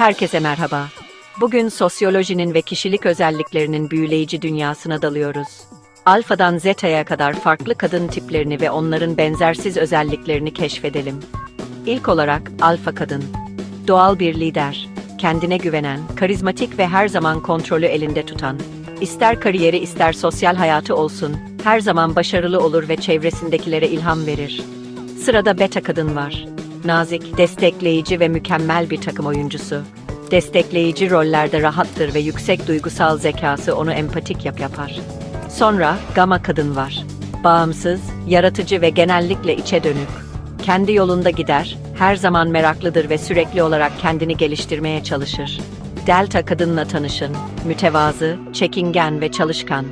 Herkese merhaba. Bugün sosyolojinin ve kişilik özelliklerinin büyüleyici dünyasına dalıyoruz. Alfa'dan Zeta'ya kadar farklı kadın tiplerini ve onların benzersiz özelliklerini keşfedelim. İlk olarak alfa kadın. Doğal bir lider, kendine güvenen, karizmatik ve her zaman kontrolü elinde tutan. İster kariyeri ister sosyal hayatı olsun, her zaman başarılı olur ve çevresindekilere ilham verir. Sırada beta kadın var. Nazik, destekleyici ve mükemmel bir takım oyuncusu. Destekleyici rollerde rahattır ve yüksek duygusal zekası onu empatik yap yapar. Sonra gamma kadın var. Bağımsız, yaratıcı ve genellikle içe dönük. Kendi yolunda gider, her zaman meraklıdır ve sürekli olarak kendini geliştirmeye çalışır. Delta kadınla tanışın. Mütevazı, çekingen ve çalışkan.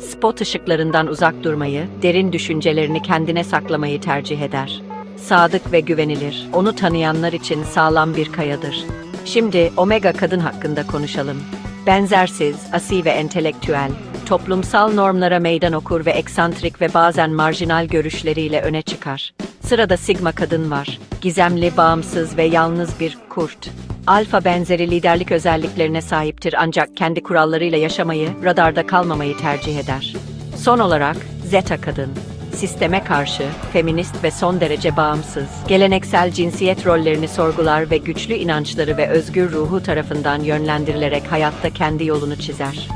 Spot ışıklarından uzak durmayı, derin düşüncelerini kendine saklamayı tercih eder. Sadık ve güvenilir, onu tanıyanlar için sağlam bir kayadır. Şimdi Omega kadın hakkında konuşalım. Benzersiz, asi ve entelektüel, toplumsal normlara meydan okur ve eksantrik ve bazen marjinal görüşleriyle öne çıkar. Sırada Sigma kadın var. Gizemli, bağımsız ve yalnız bir kurt. Alfa benzeri liderlik özelliklerine sahiptir ancak kendi kurallarıyla yaşamayı, radarda kalmamayı tercih eder. Son olarak Zeta kadın. Sisteme karşı, feminist ve son derece bağımsız, geleneksel cinsiyet rollerini sorgular ve güçlü inançları ve özgür ruhu tarafından yönlendirilerek hayatta kendi yolunu çizer.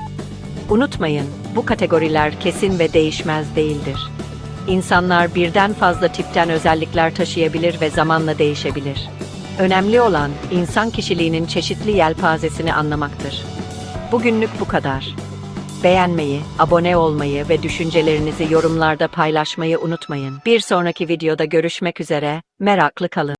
Unutmayın, bu kategoriler kesin ve değişmez değildir. İnsanlar birden fazla tipten özellikler taşıyabilir ve zamanla değişebilir. Önemli olan insan kişiliğinin çeşitli yelpazesini anlamaktır. Bugünlük bu kadar. Beğenmeyi, abone olmayı ve düşüncelerinizi yorumlarda paylaşmayı unutmayın. Bir sonraki videoda görüşmek üzere, meraklı kalın.